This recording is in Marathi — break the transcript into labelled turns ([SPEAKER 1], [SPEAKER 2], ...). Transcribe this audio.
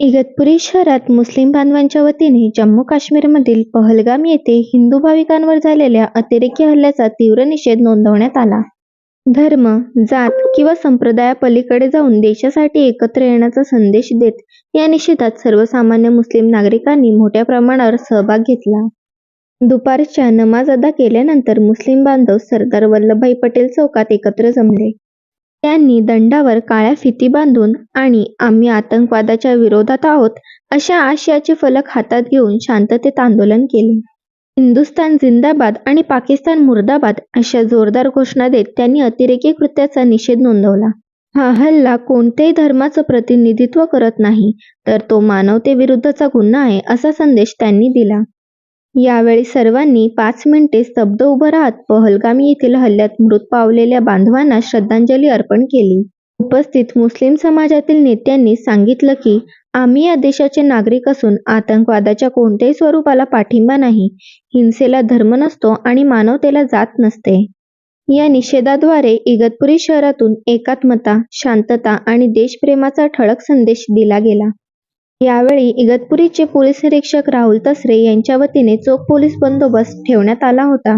[SPEAKER 1] इगतपुरी शहरात मुस्लिम बांधवांच्या वतीने जम्मू काश्मीरमधील पहलगाम येथे हिंदू भाविकांवर झालेल्या अतिरेकी हल्ल्याचा तीव्र निषेध नोंदवण्यात आला. धर्म, जात किंवा संप्रदायापलीकडे जाऊन देशासाठी एकत्र येण्याचा संदेश देत या निषेधात सर्वसामान्य मुस्लिम नागरिकांनी मोठ्या प्रमाणावर सहभाग घेतला. दुपारच्या नमाज अदा केल्यानंतर मुस्लिम बांधव सरदार वल्लभभाई पटेल चौकात एकत्र जमले. त्यांनी दंडावर काळ्या फिती बांधून आणि आम्ही आतंकवादाच्या विरोधात आहोत अशा आशयाचे फलक हातात घेऊन शांततेत आंदोलन केले. हिंदुस्थान जिंदाबाद आणि पाकिस्तान मुर्दाबाद अशा जोरदार घोषणा देत त्यांनी अतिरेकी कृत्याचा निषेध नोंदवला. हा हल्ला कोणत्याही धर्माचं प्रतिनिधित्व करत नाही तर तो मानवतेविरुद्धचा गुन्हा आहे असा संदेश त्यांनी दिला. यावेळी सर्वांनी पाच मिनिटे स्तब्ध उभं राहत पहलगाम येथील हल्ल्यात मृत पावलेल्या बांधवांना श्रद्धांजली अर्पण केली. उपस्थित मुस्लिम समाजातील नेत्यांनी सांगितलं की आम्ही या देशाचे नागरिक असून आतंकवादाच्या कोणत्याही स्वरूपाला पाठिंबा नाही. हिंसेला धर्म नसतो आणि मानवतेला जात नसते. या निषेधाद्वारे इगतपुरी शहरातून एकात्मता, शांतता आणि देशप्रेमाचा ठळक संदेश दिला गेला. यावेळी इगतपुरीचे पोलीस निरीक्षक राहुल तसरे यांच्या वतीने चोख पोलीस बंदोबस्त ठेवण्यात आला होता.